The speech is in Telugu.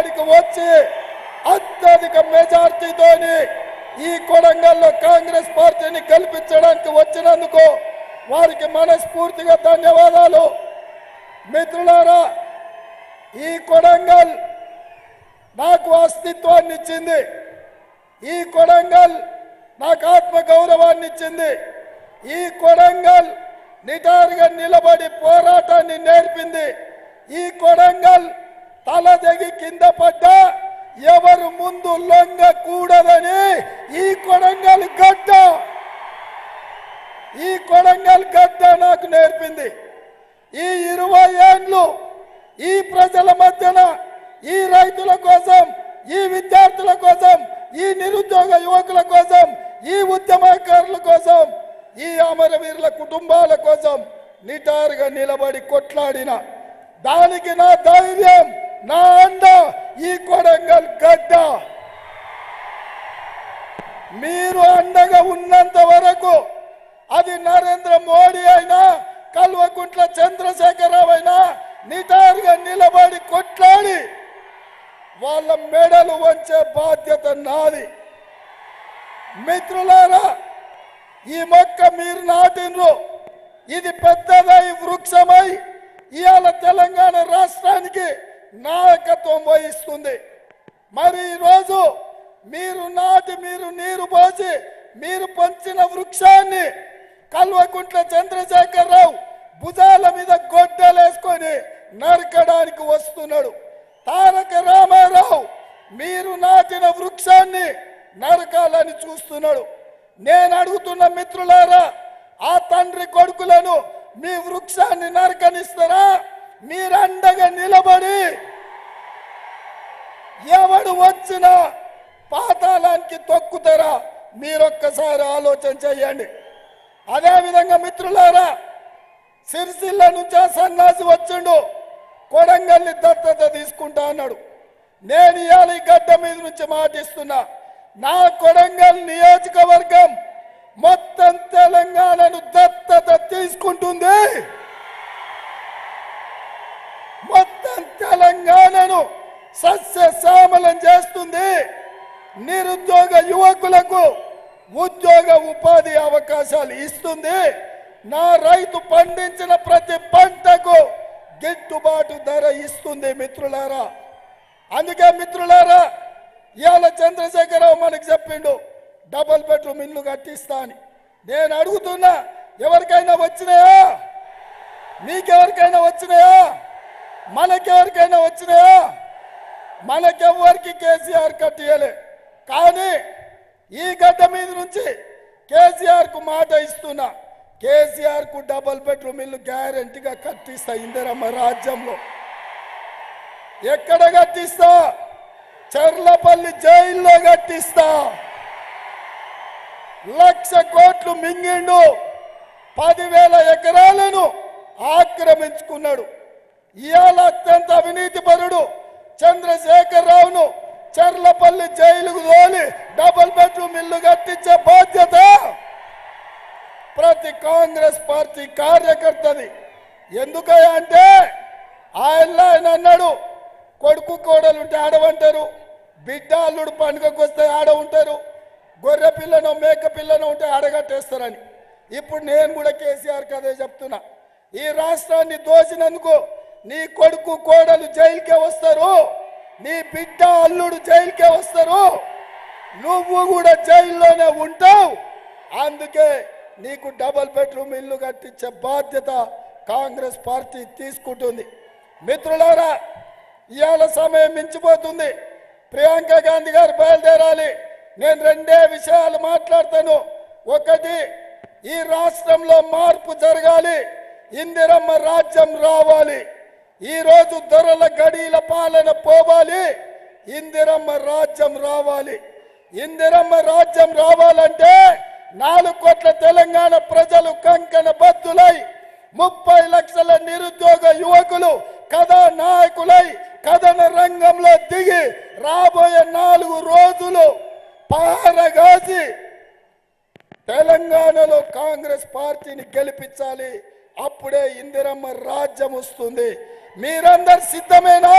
ఇక్కడికి వచ్చి అత్యధిక మెజార్టీతోని ఈ కొడంగల్లో కాంగ్రెస్ పార్టీని కల్పించడానికి వచ్చినందుకు వారికి మనస్ఫూర్తిగా ధన్యవాదాలు. మిత్రులారా ఈ కొడంగల్ నాకు అస్తిత్వాన్ని ఇచ్చింది. ఈ కొడంగల్ నాకు ఆత్మ గౌరవాన్ని ఇచ్చింది. ఈ కొడంగల్ నిటారుగా నిలబడి పోరాటాన్ని నేర్పింది. ఈ కొడంగల్ తలదగి కింద పడ్డా ఎవరు ముందు లొంగకూడదని ఈ కొడంగల్ గడ్డ. ఈ కొడంగల్ గడ్డ నాకు నేర్పింది. ఈ ఇరవై ఏండ్లు ఈ ప్రజల మధ్యన ఈ రైతుల కోసం ఈ విద్యార్థుల కోసం ఈ నిరుద్యోగ యువకుల కోసం ఈ ఉద్యమకారుల కోసం ఈ అమరవీరుల కుటుంబాల కోసం నిటారుగా నిలబడి కొట్లాడిన. దానికి నా ధైర్యం. నా అండ ఈ కొడంగల్ గడ్డ. మీరు అండగా ఉన్నంత వరకు అది నరేంద్ర మోడీ అయినా కల్వకుంట్ల చంద్రశేఖరరావు అయినా నిటారుగా నిలబడి కొట్లాడి వాళ్ళ మెడలు వంచే బాధ్యత నాది. మిత్రులారా ఈ మొక్క మీరు నాటినరు ఇది పెద్దదై వృక్షమై ఇవాళ తెలంగాణ రాష్ట్రానికి నాయకత్వం వహిస్తుంది. మరి ఈరోజు మీరు నాటి మీరు నీరు పోసి మీరు పంచిన వృక్షాన్ని కల్వకుంట్ల చంద్రశేఖరరావు భుజాల మీద గొడ్డలేసుకొని నరకడానికి వస్తున్నాడు. తారక రామారావు మీరు నాటిన వృక్షాన్ని నరకాలని చూస్తున్నాడు. నేను అడుగుతున్న మిత్రులారా ఆ తండ్రి కొడుకులను మీ వృక్షాన్ని నరకనిస్తారా? మీరు అండగా నిలబడి ఎవడు వచ్చినా పాతాళానికి తొక్కుతారా? మీరొక్కసారి ఆలోచన చేయండి. అదేవిధంగా మిత్రులారా సిరిసిల్ల నుంచి సన్నాసి వచ్చిండు. కొడంగల్ని దత్తత తీసుకుంటా అన్నాడు. నేను ఇవాళ ఈ గడ్డ మీద నుంచి మాటిస్తున్నా. నా కొడంగల్ నియోజకవర్గం మొత్తం తెలంగాణను దత్తత తీసుకుంటుంది మొత్తం తెలంగాణను సస్యశ్యామలం చేస్తుంది. నిరుద్యోగ యువకులకు ఉద్యోగ ఉపాధి అవకాశాలు ఇస్తుంది. నా రైతు పండించిన ప్రతి పంటకు గిట్టుబాటు ధర ఇస్తుంది మిత్రులారా. అందుకే మిత్రులారా ఇవాళ చంద్రశేఖరరావు మనకు చెప్పిండు డబల్ బెడ్రూమ్ ఇల్లు కట్టిస్తా అని. నేను అడుగుతున్నా ఎవరికైనా వచ్చినాయా? మీకెవరికైనా వచ్చినాయా? మనకెవరికైనా వచ్చినాయా? మనకెవ్వరికి కేసీఆర్ కట్టియలే. కానీ ఈ గడ్డ మీద నుంచి కేసీఆర్కు మాట ఇస్తున్నా. కేసీఆర్కు బెడ్రూమ్ ఇల్లు గ్యారంటీగా కట్టిస్తా ఇందిరమ్మ రాజ్యంలో. ఎక్కడ కట్టిస్తా? చర్లపల్లి జైల్లో కట్టిస్తా. లక్ష కోట్లు మింగిండు. పదివేల ఎకరాలను ఆక్రమించుకున్నాడు. ఇవాళ అత్యంత అవినీతి పరుడు చంద్రశేఖర్ రావును చర్లపల్లి జైలుకు తోలి డబుల్ బెడ్రూమ్ ఇల్లు కట్టించే బాధ్యత ప్రతి కాంగ్రెస్ పార్టీ కార్యకర్తది. ఎందుకయ్యా అంటే ఆయన ఆయన అన్నాడు కొడుకు కోడలుంటే ఆడవంటారు బిడ్డ అల్లుడు పండుగకు వస్తే ఆడ ఉంటారు గొర్రె పిల్లనో మేక పిల్లనో ఉంటే ఆడగట్టేస్తారని. ఇప్పుడు నేను కూడా కేసీఆర్ కదే చెప్తున్నా. ఈ రాష్ట్రాన్ని దోచినందుకు నీ కొడుకు కోడలు జైలుకే వస్తారు. నీ బిడ్డ అల్లుడు జైలుకే వస్తారు. నువ్వు కూడా జైల్లోనే ఉంటావు. అందుకే నీకు డబల్ బెడ్రూమ్ ఇల్లు కట్టించే బాధ్యత కాంగ్రెస్ పార్టీ తీసుకుంటుంది. మిత్రులారా ఇవాళ సమయం మించిపోతుంది. ప్రియాంక గాంధీ గారు బయలుదేరాలి. నేను రెండే విషయాలు మాట్లాడతాను. ఒకటి ఈ రాష్ట్రంలో మార్పు జరగాలి. ఇందిరమ్మ రాజ్యం రావాలి. ఈరోజు ధరల దొరల గడీల పాలన పోవాలి. ఇందిరమ్మ రాజ్యం రావాలి. ఇందిరమ్మ రాజ్యం రావాలంటే నాలుగు కోట్ల తెలంగాణ ప్రజలు కంకణ బద్దులై ముప్పై లక్షల నిరుద్యోగ యువకులు కథా నాయకులై కథన రంగంలో దిగి రాబోయే నాలుగు రోజులు పారగాసి తెలంగాణలో కాంగ్రెస్ పార్టీని గెలిపించాలి. అప్పుడే ఇందిరమ్మ రాజ్యం వస్తుంది. మీరందరు సిద్ధమేనా?